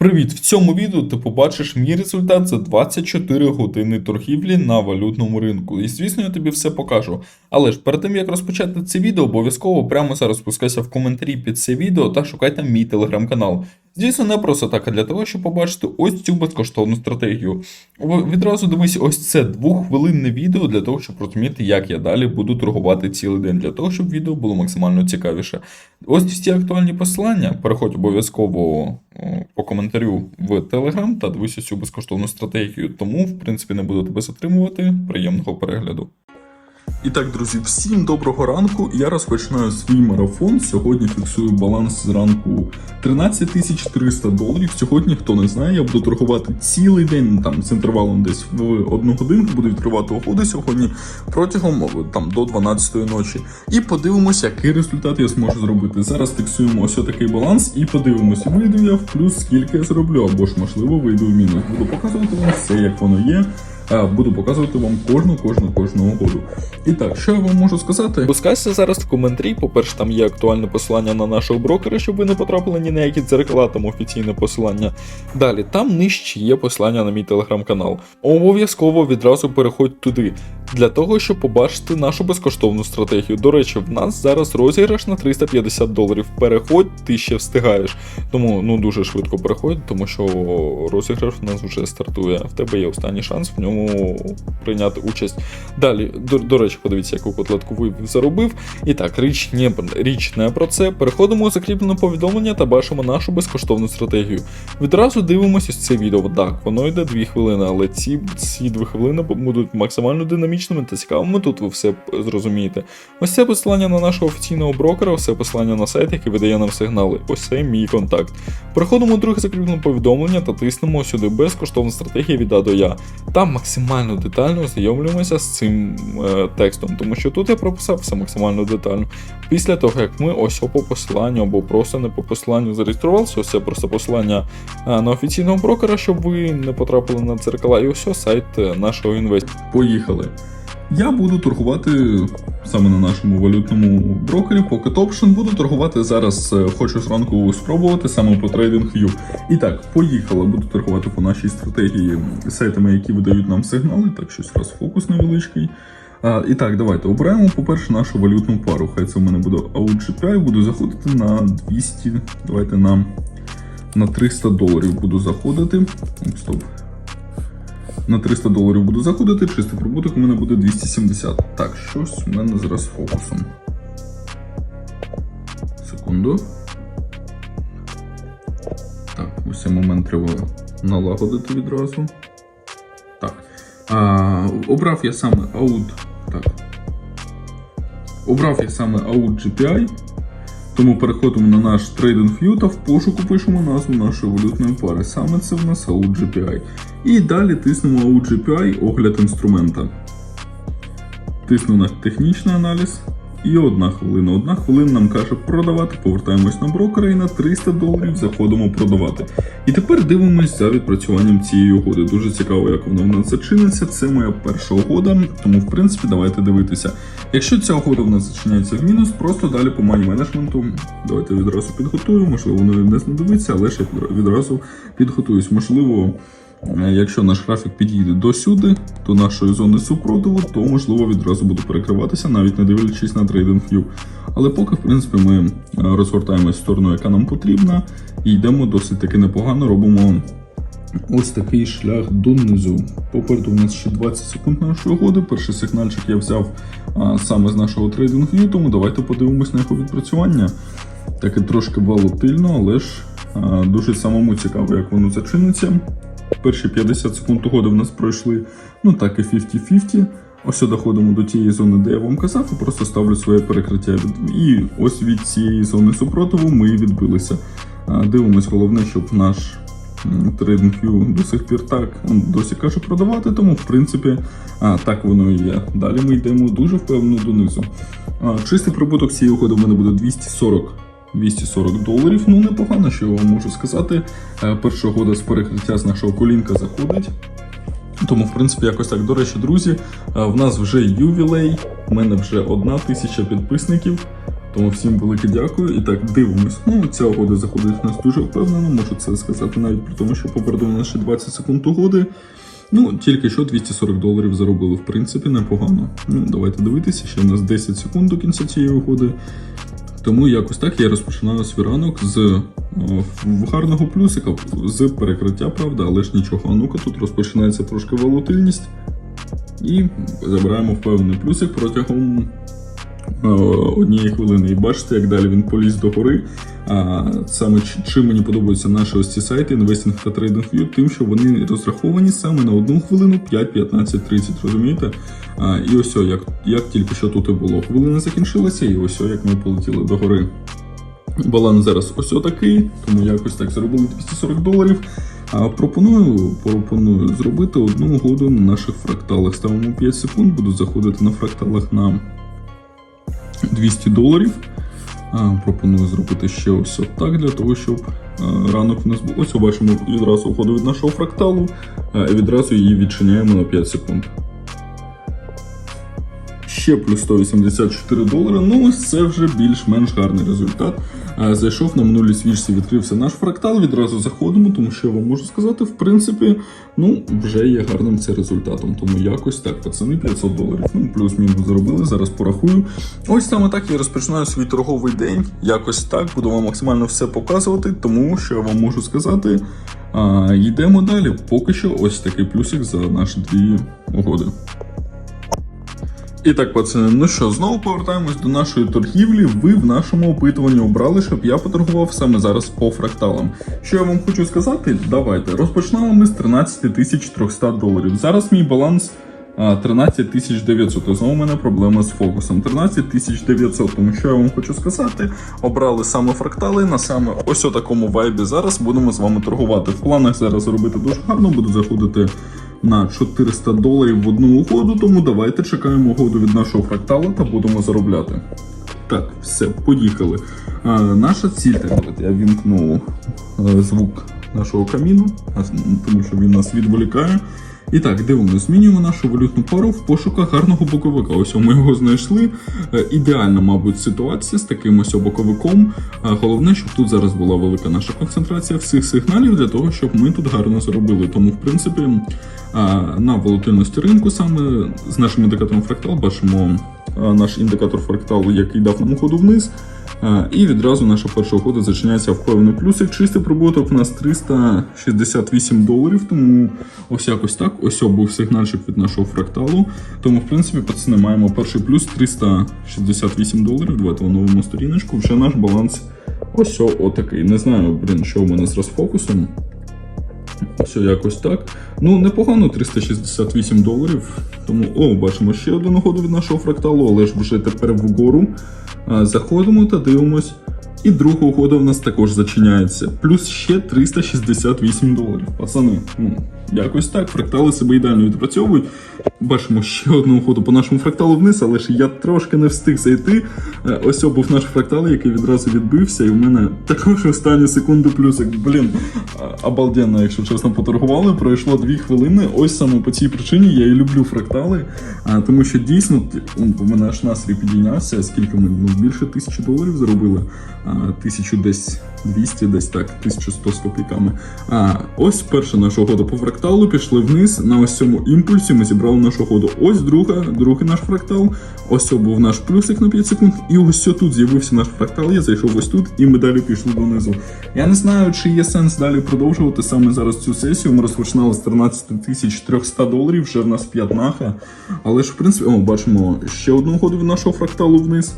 Привіт! В цьому відео ти побачиш мій результат за 24 години торгівлі на валютному ринку. І звісно, я тобі все покажу. Але ж перед тим як розпочати це відео, обов'язково прямо зараз спускайся в коментарі під це відео та шукай там мій телеграм-канал. Звісно, не просто так, а для того, щоб побачити ось цю безкоштовну стратегію. Відразу дивись ось це двоххвилинне відео для того, щоб розуміти, як я далі буду торгувати цілий день, для того, щоб відео було максимально цікавіше. Ось всі актуальні посилання. Переходь обов'язково по коментарю в Телеграм та дивись цю безкоштовну стратегію. Тому, в принципі, не буду тебе затримувати. Приємного перегляду. І так, друзі, всім доброго ранку. Я розпочинаю свій марафон. Сьогодні фіксую баланс зранку 13 тисяч 300 доларів. Сьогодні, хто не знає, я буду торгувати цілий день там з інтервалом десь в одну годинку. Буду відкривати угоди сьогодні протягом там до 12 ночі. І подивимося, який результат я зможу зробити. Зараз фіксуємо ось такий баланс і подивимося, вийду я в плюс, скільки я зроблю, або ж можливо вийду в мінус. Буду показувати вам все, як воно є. Буду показувати вам кожну, кожну, кожну угоду. І так, що я вам можу сказати? Пускайся зараз в коментарі. По-перше, там є актуальне посилання на нашого брокера, щоб ви не потрапили ні на які дзеркала, там офіційне посилання. Далі, там нижче є посилання на мій телеграм-канал. Обов'язково відразу переходь туди, для того, щоб побачити нашу безкоштовну стратегію. До речі, в нас зараз розіграш на 350 доларів. Переходь, ти ще встигаєш. Тому ну дуже швидко переходь, тому що розіграш в нас вже стартує. В тебе є останній шанс в ньому прийняти участь. Далі, до, до речі, подивіться, яку котлетку ви заробив. І так, річ не, річ не про це. Переходимо у закріплене повідомлення та бачимо нашу безкоштовну стратегію. Відразу дивимося це відео. Так, воно йде 2 хвилини, але ці, ці 2 хвилини будуть максимально динамічними та цікавими. Тут ви все зрозумієте. Ось це посилання на нашого офіційного брокера, це посилання на сайт, який видає нам сигнали. Ось це мій контакт. Переходимо у друге закріплене повідомлення та тиснемо сюди безкоштовна стратегія від А до Я. Там максимально детально ознайомлюємося з цим е, текстом, тому що тут я прописав все максимально детально. Після того, як ми ось по посиланню або просто не по посиланню зареєструвалися, ось це просто посилання е, на офіційного брокера, щоб ви не потрапили на дзеркала, і ось ось сайт е, нашого інвестора. Поїхали. Я буду торгувати саме на нашому валютному брокері Pocket Option. Буду торгувати зараз. е, Хочу зранку спробувати саме по TradingView. І так, поїхали. Буду торгувати по нашій стратегії сайтами, які видають нам сигнали. Так, щось раз фокус невеличкий. А, і так, давайте обираємо, по-перше, нашу валютну пару. Хай це в мене буде AUGPI. Буду заходити на 200. Давайте на, на 300 доларів буду заходити. Стоп. На 300 доларів буду заходити, чистий прибуток у мене буде 270. Так, щось у мене зараз з фокусом. Секунду. Так, ось цей момент треба налагодити відразу. Так. А, обрав я саме Out. Так. Обрав я саме Out GPI. Тому переходимо на наш TradingView та в пошуку пишемо назву нашої валютної пари. Саме це в нас AUGPI. І далі тиснемо AUGPI огляд інструмента. Тисну на технічний аналіз. І одна хвилина. Одна хвилина нам каже продавати. Повертаємось на брокера і на 300 доларів заходимо продавати. І тепер дивимось за відпрацюванням цієї угоди. Дуже цікаво, як вона в нас зачиниться. Це моя перша угода, тому в принципі давайте дивитися. Якщо ця угода в нас зачиняється в мінус, просто далі по мані менеджменту. Давайте відразу підготую. Можливо, воно не знадобиться, але ще відразу підготуюсь. Можливо. Якщо наш графік підійде до сюди, до нашої зони супротиву, то можливо відразу буде перекриватися, навіть не дивлячись на TradingView. Але поки, в принципі, ми е, розгортаємось в сторону, яка нам потрібна, і йдемо досить таки непогано, робимо ось такий шлях донизу. Попереду у нас ще 20 секунд нашої угоди. Перший сигнальчик я взяв а, саме з нашого TradingView, тому давайте подивимось на його відпрацювання. Таке трошки волатильно, але ж а, дуже самому цікаво, як воно зачиниться. Перші 50 секунд угоди в нас пройшли, ну так і 50-50. Ось доходимо до тієї зони, де я вам казав, і просто ставлю своє перекриття. І ось від цієї зони супротиву ми відбилися. Дивимось, головне, щоб наш TradingView до сих пір так досі каже продавати, тому в принципі так воно і є. Далі ми йдемо дуже впевнено донизу. Чистий прибуток цієї угоди в мене буде 240 240 доларів. Ну непогано, що я вам можу сказати. Е, Перша угода з перекриття з нашого колінка заходить. Тому, в принципі, якось так. До речі, друзі, е, в нас вже ювілей. У мене вже одна тисяча підписників. Тому всім велике дякую. І так, дивимось. Ну, ця угода заходить в нас дуже впевнено, можу це сказати навіть при тому, що попереду нас ще 20 секунд угоди. Ну, тільки що 240 доларів заробили, в принципі, непогано. Ну, давайте дивитися, ще в нас 10 секунд до кінця цієї угоди. Тому якось так я розпочинаю свій ранок з е, гарного плюсика, з перекриття, правда, але ж нічого. А ну-ка тут розпочинається трошки волатильність. І забираємо впевнений плюсик протягом однієї хвилини. І бачите, як далі він поліз до гори. А, саме чи- чим мені подобаються наші ось ці сайти Investing та TradingView, тим, що вони розраховані саме на одну хвилину 5, 15, 30, розумієте? А, і ось о, як, як тільки що тут і було. Хвилина закінчилася, і ось о, як ми полетіли до гори. Баланс зараз ось отакий, тому якось так заробили 240 доларів. А пропоную, пропоную зробити одну угоду на наших фракталах. Ставимо 5 секунд, буду заходити на фракталах на 200 доларів. Пропоную зробити ще ось так для того, щоб ранок у нас був. Ось бачимо відразу уходу від нашого фракталу, і відразу її відчиняємо на 5 секунд. Ще плюс 184 долари. Ну, ось це вже більш-менш гарний результат. Зайшов на минулій свічці, відкрився наш фрактал. Відразу заходимо, тому що я вам можу сказати, в принципі, ну, вже є гарним це результатом. Тому якось так, пацани, 500 доларів. Ну, плюс-мінус заробили. Зараз порахую. Ось саме так я розпочинаю свій торговий день. Якось так буду вам максимально все показувати, тому що я вам можу сказати. А, йдемо далі. Поки що ось такий плюсик за наші дві угоди. І так, пацани, ну що, знову повертаємось до нашої торгівлі. Ви в нашому опитуванні обрали, щоб я поторгував саме зараз по фракталам. Що я вам хочу сказати? Давайте розпочнемо ми з 13 300 доларів. Зараз мій баланс. а, 13 900. І Знову у мене проблема з фокусом. 13 900. Тому що я вам хочу сказати, обрали саме фрактали на саме ось о такому вайбі. Зараз будемо з вами торгувати. В планах зараз робити дуже гарно, буду заходити на 400 доларів в одну угоду, тому давайте чекаємо угоду від нашого фрактала та будемо заробляти. Так, все, поїхали. А, наша ціль, так я вімкнув е, звук нашого каміну, тому що він нас відволікає. І так, дивимося, змінюємо нашу валютну пару в пошуках гарного боковика. Ось ми його знайшли. Е, Ідеальна, мабуть, ситуація з таким ось боковиком. Головне, щоб тут зараз була велика наша концентрація всіх сигналів для того, щоб ми тут гарно зробили. Тому, в принципі, на волатильності ринку саме з нашим індикатором фрактал бачимо наш індикатор фракталу, який дав нам ходу вниз. І відразу наша перша угода зачиняється в певний плюсик. Чистий прибуток у нас 368 доларів, тому ось якось так. Ось був сигнальчик від нашого фракталу. Тому, в принципі, пацани, маємо перший плюс 368 доларів. Давайте оновимо сторіночку. Вже наш баланс ось отакий. Не знаю, блін, що у мене з розфокусом. Все якось так. Ну, непогано 368 доларів. Тому, о, бачимо ще один угоду від нашого фракталу, але ж вже тепер вгору. Заходимо та дивимось. І друга угода в нас також зачиняється. Плюс ще 368 доларів. Пацани, ну, якось так. Фрактали себе ідеально відпрацьовують. Бачимо ще одну угоду по нашому фракталу вниз, але ж я трошки не встиг зайти. Е, Ось був наш фрактал, який відразу відбився, і в мене також останні секунди плюсик. Блін, обалденно, якщо чесно, поторгували. Пройшло дві хвилини. Ось саме по цій причині я і люблю фрактали, тому що дійсно у мене аж настрій підійнявся. Скільки ми ну, більше тисячі доларів заробили, а, тисячу десь 200, десь так, 1100 з копійками. А ось перша наша угода по фракталу пішли вниз. На ось цьому імпульсі ми зібрали нашу угоду. Ось друга, другий наш фрактал. Ось був наш плюсик на 5 секунд. І ось тут з'явився наш фрактал. Я зайшов ось тут, і ми далі пішли донизу. Я не знаю, чи є сенс далі продовжувати саме зараз цю сесію. Ми розпочинали з 13 тисяч 300 доларів, вже в нас п'ятнаха. Але ж в принципі, о, бачимо ще одну угоду нашого фракталу вниз.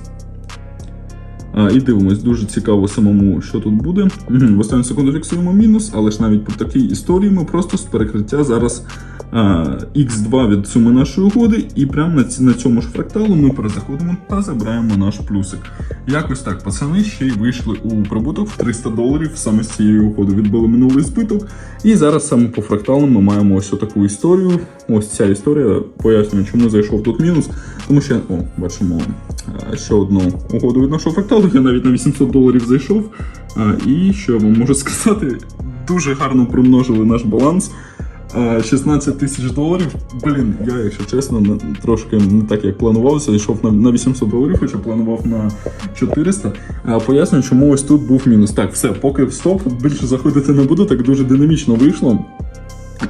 І дивимось, дуже цікаво самому, що тут буде. В останню секунду фіксуємо мінус, але ж навіть по такій історії ми просто з перекриття зараз а, X2 від суми нашої угоди, і прямо на, цьому ж фракталу ми перезаходимо та забираємо наш плюсик. Якось так, пацани ще й вийшли у прибуток в 300 доларів саме з цієї угоди. Відбили минулий збиток. І зараз саме по фракталам ми маємо ось таку історію. Ось ця історія пояснює, чому зайшов тут мінус. Тому що, о, бачимо ще одну угоду від нашого фракталу. Я навіть на 800 доларів зайшов. І що я вам можу сказати, дуже гарно примножили наш баланс. Е, 16 тисяч доларів. Блін, я, якщо чесно, трошки не так як планувався. Йшов на, на 800 доларів, хоча планував на 400. Е, Пояснюю, чому ось тут був мінус. Так, все, поки стоп, більше заходити не буду, так дуже динамічно вийшло.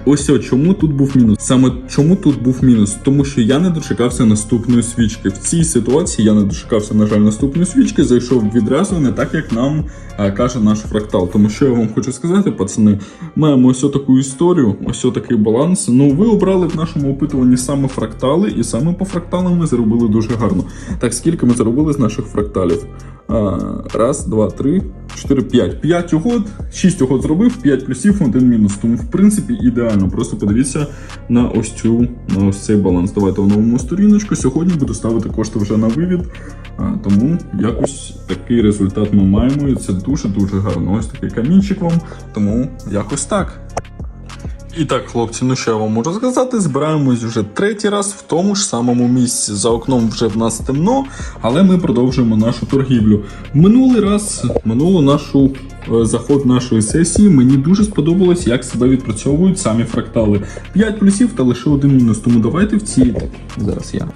Ось о, чому тут був мінус? Саме чому тут був мінус? Тому що я не дочекався наступної свічки. В цій ситуації я не дочекався, на жаль, наступної свічки, зайшов відразу не так, як нам е, каже наш фрактал. Тому що я вам хочу сказати, пацани, маємо ось таку історію, ось такий баланс. Ну, ви обрали в нашому опитуванні саме фрактали, і саме по фракталам ми заробили дуже гарно. Так, скільки ми заробили з наших фракталів? А, раз, два, три, чотири, п'ять. П'ять угод, шість угод зробив, п'ять плюсів, один мінус. Тому, в принципі, ідеально. Просто подивіться на ось цю на ось цей баланс. Давайте в новому сторіночку. Сьогодні буду ставити кошти вже на вивід. Тому якось такий результат ми маємо. І це дуже дуже гарно. Ось такий камінчик вам. Тому якось так. І так, хлопці, ну що я вам можу сказати? Збираємось вже третій раз в тому ж самому місці. За окном вже в нас темно, але ми продовжуємо нашу торгівлю. Минулий раз, минулу нашу заход нашої сесії, мені дуже сподобалось, як себе відпрацьовують самі фрактали. 5 плюсів та лише один мінус. Тому давайте в цій. Зараз я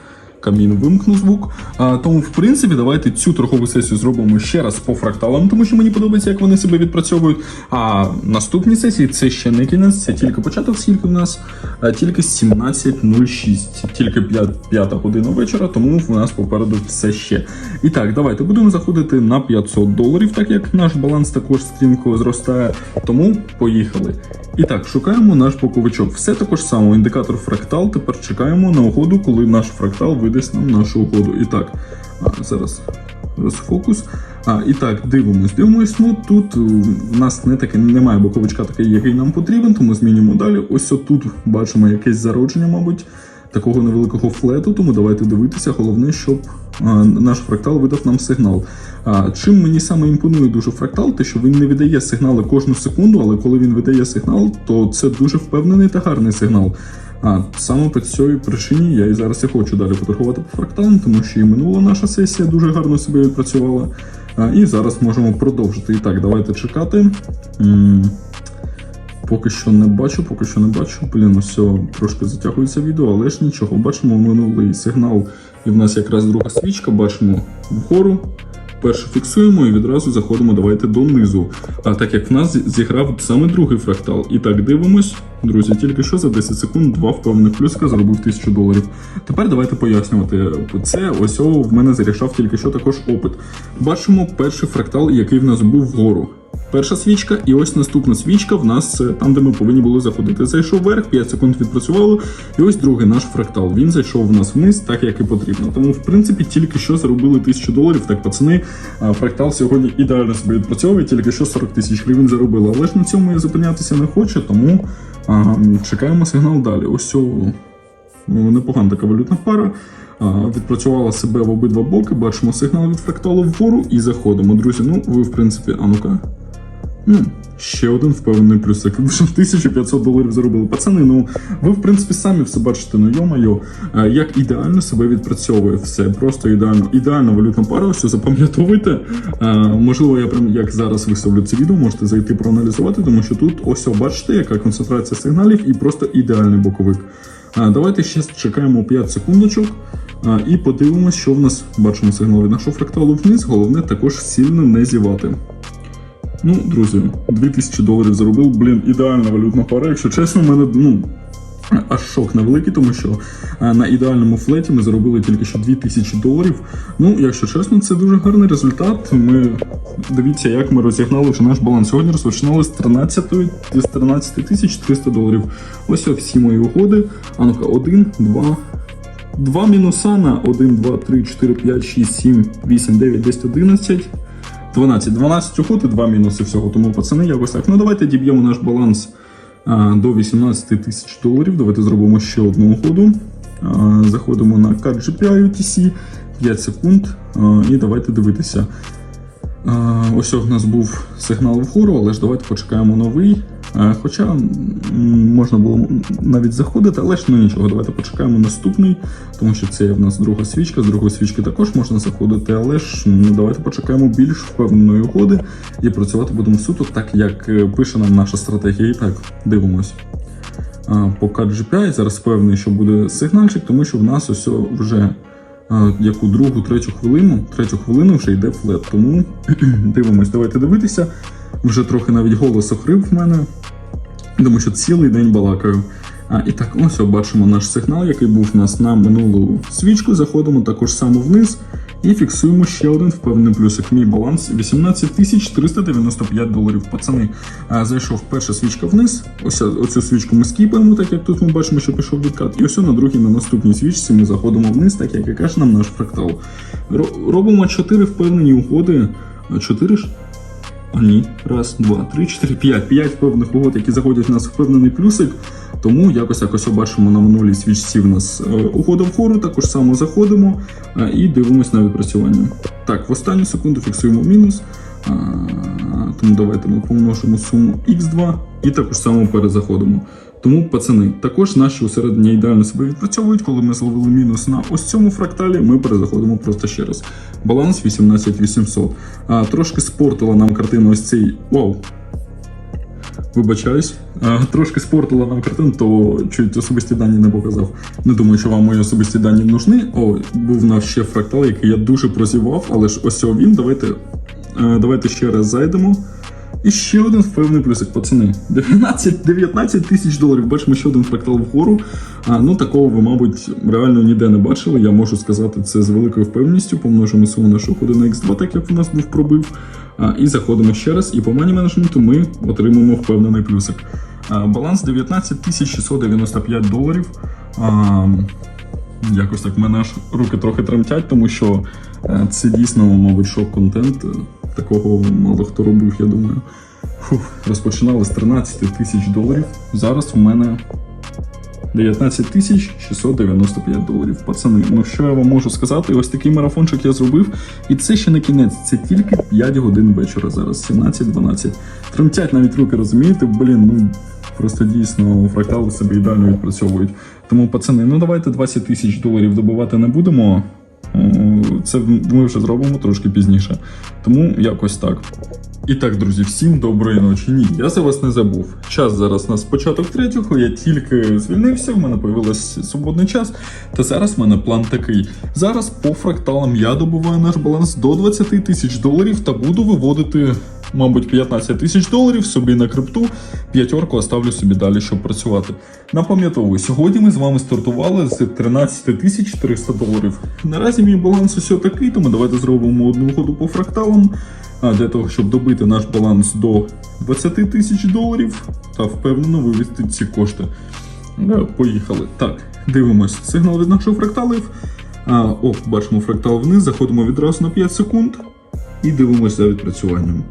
камін вимкну звук. А, тому, в принципі, давайте цю торгову сесію зробимо ще раз по фракталам, тому що мені подобається, як вони себе відпрацьовують. А наступні сесії це ще не кінець, це тільки початок, скільки в нас, а, тільки 17.06, тільки 5, п'ята година вечора, тому в нас попереду все ще. І так, давайте будемо заходити на 500 доларів, так як наш баланс також стрімко зростає. Тому поїхали. І так, шукаємо наш боковичок. Все також само, індикатор фрактал. Тепер чекаємо на угоду, коли наш фрактал видасть нам нашу угоду. І так, а, зараз розфокус. А, і так, дивимось, дивимось. Ну тут е, в нас не таке, немає боковичка такий, який нам потрібен, тому змінюємо далі. Ось тут бачимо якесь зародження, мабуть, такого невеликого флету, тому давайте дивитися. Головне, щоб а, наш фрактал видав нам сигнал. А, чим мені саме імпонує дуже фрактал, те, що він не видає сигнали кожну секунду, але коли він видає сигнал, то це дуже впевнений та гарний сигнал. А саме по цій причині я і зараз і хочу далі поторгувати по фракталам, тому що і минула наша сесія дуже гарно себе відпрацювала. А, і зараз можемо продовжити. І так, давайте чекати. М, Поки що не бачу, поки що не бачу. Блін, ось трошки затягується відео, але ж нічого. Бачимо минулий сигнал, і в нас якраз друга свічка, бачимо вгору. Перше фіксуємо і відразу заходимо давайте донизу. А так як в нас зіграв саме другий фрактал. І так дивимось, друзі, тільки що за 10 секунд два впевнених плюска зробив 1000 доларів. Тепер давайте пояснювати. Це ось в мене зарішав тільки що також опит. Бачимо перший фрактал, який в нас був вгору. Перша свічка, і ось наступна свічка в нас це там, де ми повинні були заходити. Зайшов вверх, 5 секунд відпрацювало, і ось другий наш фрактал. Він зайшов в нас вниз, так як і потрібно. Тому, в принципі, тільки що заробили 1000 доларів. Так, пацани, фрактал сьогодні ідеально себе відпрацьовує, тільки що 40 тисяч гривень заробили. Але ж на цьому я зупинятися не хочу, тому а, чекаємо сигнал далі. Ось цього ну, непогана така валютна пара. Відпрацювала себе в обидва боки, бачимо сигнал від фракталу вгору і заходимо. Друзі, ну ви в принципі, а ну-ка. Ну, ще один впевнений плюсик. Ви вже 1500 доларів заробили. Пацани, ну ви в принципі самі все бачите, ну йо-майо, як ідеально себе відпрацьовує все. Просто ідеально. Ідеальна валютна пара, все запам'ятовуйте. Можливо, я прям як зараз виставлю це відео, можете зайти проаналізувати, тому що тут ось бачите, яка концентрація сигналів і просто ідеальний боковик. Давайте ще чекаємо 5 секундочок. І подивимось, що в нас бачимо сигнал від нашого фракталу вниз. Головне також сильно не зівати. Ну, друзі, 2000 доларів заробив. Блін, ідеальна валютна пара. Якщо чесно, в мене ну. Аж шок невеликий, тому що е, на ідеальному флеті ми заробили тільки що 2000 доларів. Ну, якщо чесно, це дуже гарний результат. Ми дивіться, як ми розігнали вже наш баланс. Сьогодні розпочинали з 13 з 13 тисяч 300 доларів. Ось всі мої угоди. А ну-ка, 1, 2, Два мінуса на 1, 2, 3, 4, 5, 6, 7, 8, 9, 10, 11. 12. 12 охоти, 2 мінуси всього. Тому, пацани, якось так. Ну давайте діб'ємо наш баланс а, до 18 тисяч доларів. Давайте зробимо ще одну ходу. Заходимо на card GPI UTC 5 секунд. А, і давайте дивитися. А, Ось у нас був сигнал вгору, але ж давайте почекаємо новий. А, Хоча можна було навіть заходити, але ж ну нічого, давайте почекаємо наступний, тому що це в нас друга свічка. З другої свічки також можна заходити, але ж ну, давайте почекаємо більш впевненої угоди і працювати будемо суто так, як е, пише нам наша стратегія. І так, дивимось. а, по GPI. Зараз впевнений, що буде сигнальчик, тому що в нас ось вже яку другу, третю хвилину, третю хвилину вже йде флет. Тому дивимось, давайте дивитися. Вже трохи навіть голос охрип в мене, тому що цілий день балакаю. А, і так, ось бачимо наш сигнал, який був у нас на минулу свічку. Заходимо також само вниз і фіксуємо ще один впевнений плюсик. Мій баланс 18 395 доларів. Пацани, а, зайшов перша свічка вниз. Ось оцю свічку ми скіпаємо, так як тут ми бачимо, що пішов відкат. І ось на другій, на наступній свічці ми заходимо вниз, так як і каже нам наш фрактал. Робимо 4 впевнені угоди. 4 ж? А ні, раз, два, три, чотири, п'ять. П'ять певних угод, які заходять в нас впевнений плюсик. Тому якось якось бачимо на минулій свічці в нас е, хору, вгору, також само заходимо е, і дивимось на відпрацювання. Так, в останню секунду фіксуємо мінус. Тому давайте ми помножимо суму x2 і також само перезаходимо. Тому, пацани, також наші усередині ідеально себе відпрацьовують. Коли ми зловили мінус на ось цьому фракталі, ми перезаходимо просто ще раз. Баланс 18800. А, трошки спортила нам картину ось цей. Вау, Вибачаюсь, А, трошки спортила нам картину, то чуть особисті дані не показав. Не думаю, що вам мої особисті дані нужні. О, був наш ще фрактал, який я дуже прозівав, але ж ось він. Давайте, е, давайте ще раз зайдемо. І ще один впевнений плюсик, пацани. 19, 19 тисяч доларів. Бачимо ще один фрактал вгору. А, ну такого ви, мабуть, реально ніде не бачили. Я можу сказати це з великою впевненістю. Помножимо суму на шоку на x2, так як у нас був пробив. А, і заходимо ще раз. І по мані менеджменту ми отримаємо впевнений плюсик. А, баланс 19 695 доларів. А, Якось так в мене аж руки трохи тремтять, тому що е, це дійсно, мабуть, шок-контент. Такого мало хто робив, я думаю. Фух, розпочинали з 13 тисяч доларів. Зараз у мене 19 тисяч 695 доларів. Пацани, ну що я вам можу сказати? Ось такий марафончик я зробив. І це ще не кінець, це тільки 5 годин вечора зараз, 17-12. Тремтять навіть руки, розумієте? Блін, ну просто дійсно фрактали себе ідеально відпрацьовують. Тому, пацани, ну давайте 20 тисяч доларів добивати не будемо. Це ми вже зробимо трошки пізніше. Тому якось так. І так, друзі, всім доброї ночі. Ні, я за вас не забув. Час зараз на початок третього, я тільки звільнився, в мене появився свободний час. Та зараз в мене план такий. Зараз по фракталам я добуваю наш баланс до 20 тисяч доларів та буду виводити, мабуть, 15 тисяч доларів собі на крипту. П'ятерку оставлю собі далі, щоб працювати. Напам'ятовую, сьогодні ми з вами стартували з 13 тисяч 300 доларів. Наразі мій баланс усе такий, тому давайте зробимо одну угоду по фракталам. А для того, щоб добити наш баланс до 20 тисяч доларів та впевнено вивести ці кошти. Е, Поїхали. Так, дивимось сигнал від наших фракталів. А, о, бачимо фрактал вниз, заходимо відразу на 5 секунд і дивимося за відпрацюванням.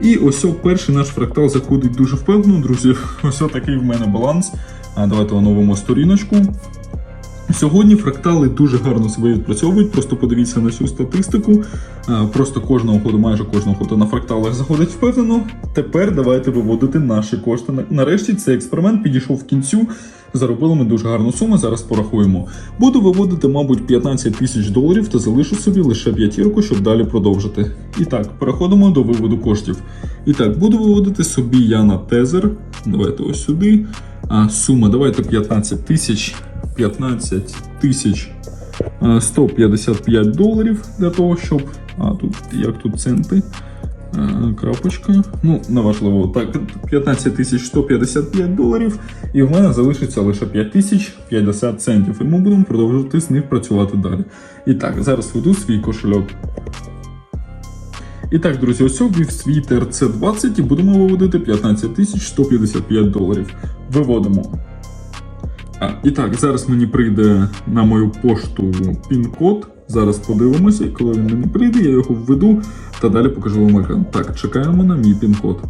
І ось перший наш фрактал заходить дуже впевнено, друзі. Ось такий в мене баланс. А, давайте оновимо сторіночку. Сьогодні фрактали дуже гарно себе відпрацьовують. Просто подивіться на цю статистику. Просто кожна ухода, майже кожна ухода на фракталах заходить впевнено. Тепер давайте виводити наші кошти. Нарешті цей експеримент підійшов в кінцю. Заробили ми дуже гарну суму. Зараз порахуємо. Буду виводити, мабуть, 15 тисяч доларів та залишу собі лише п'ятірку, щоб далі продовжити. І так, переходимо до виводу коштів. І так, буду виводити собі я на тезер. Давайте ось сюди. А сума, давайте 15 тисяч. 15 тисяч е, 155 доларів для того, щоб. А тут як тут центи? Е, Крапочка. Ну, неважливо. Так, 15 тисяч 155 доларів, і в мене залишиться лише 5 тисяч 50 центів. І ми будемо продовжувати з них працювати далі. І так, зараз веду свій кошельок. І так, друзі, ось ввів свій ТРЦ-20 і будемо виводити 15 тисяч 155 доларів. Виводимо. І так, зараз мені прийде на мою пошту пін-код. Зараз подивимося, і коли він мені прийде, я його введу та далі покажу вам екран. Так, чекаємо на мій пін-код.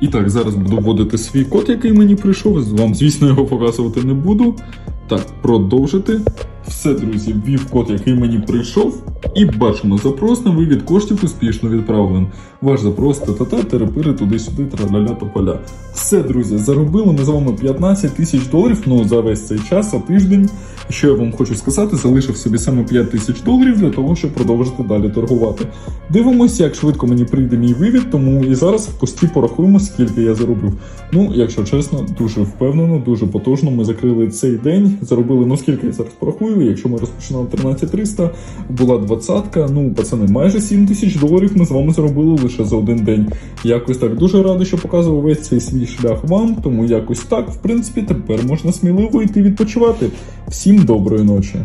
І так, зараз буду вводити свій код, який мені прийшов. Вам, звісно, його показувати не буду. Так, продовжити. Все, друзі, ввів код, який мені прийшов, і бачимо, запрос на вивід коштів успішно відправлен. Ваш запрос та-та-та, терепири туди-сюди, траля тополя. Все, друзі, заробили ми з вами 15 тисяч доларів, ну за весь цей час, а тиждень. Що я вам хочу сказати, залишив собі саме 5 тисяч доларів для того, щоб продовжити далі торгувати. Дивимося, як швидко мені прийде мій вивід, тому і зараз в пості порахуємо, скільки я заробив. Ну, якщо чесно, дуже впевнено, дуже потужно. Ми закрили цей день, заробили, ну скільки я зараз порахую, якщо ми розпочинали 13300, була двадцятка, ну, пацани, майже 7 тисяч доларів ми з вами заробили лише за один день. Якось так дуже радий, що показував весь цей свій шлях вам, тому якось так, в принципі, тепер можна сміливо йти відпочивати. Всім доброї ночі.